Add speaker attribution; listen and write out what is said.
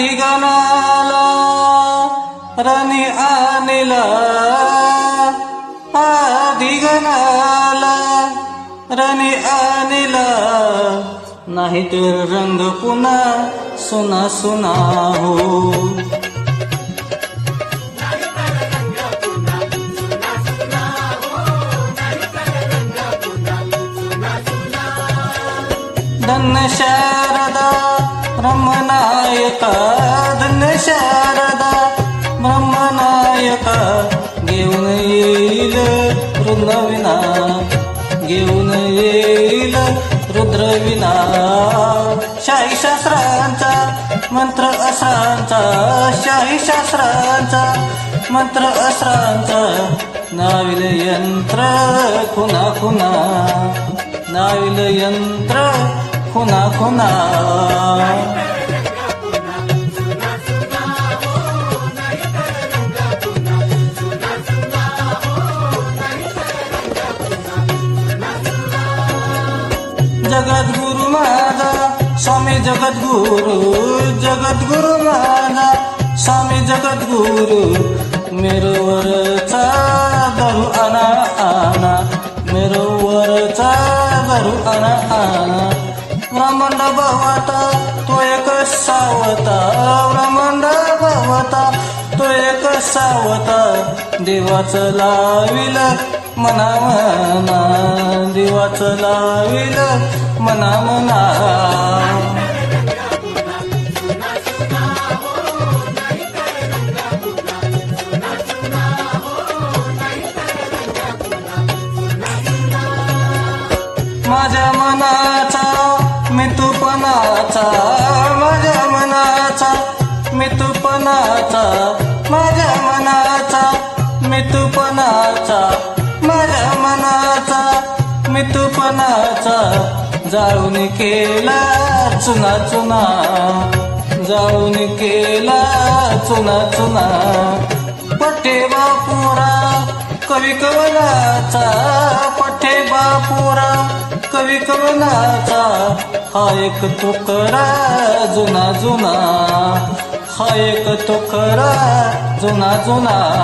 Speaker 1: आधी गणाला रणी आणला. आधी गणाला रणी आणला. नाही तर रंग पुन्हा सुना सुना हो. धन शारदा रमनायका येईल रुद्रविना. घेऊन येईल रुद्रविना. शाही शास्त्रांचा मंत्र अस्रांचा. शाही शास्त्रांचा मंत्र असरांचा. नाविल यंत्र खुना खुना. नाविल यंत्र खुना खुना. जगद्गुरु माझा स्वामी जगद्गुरु जगद्गुरु माझा स्वामी जगद्गुरु मेरोवरचा धरू आणा आणा मेरोवरचा धरू आणा आना ब्रह्मांड भवता तो एक सावता ब्रह्मांड भवता तो एक सावता. देवाचं लाविल मना मना. देवाचं लाविल मना मना माझ्या मनाचा मी तुपणाचा माझ्या मनाचा मी तुपणाचा माझ्या मनाचा मी तुपणाचा माझ्या मी जाळून केला चुना चुना जाळून केला चुना चुना. पठे बापुरा कवी कवनाचा पठे बापुरा कवी कवनाचा हा एक तुकरा जुना जुना. हा एक तुकरा जुना जुना.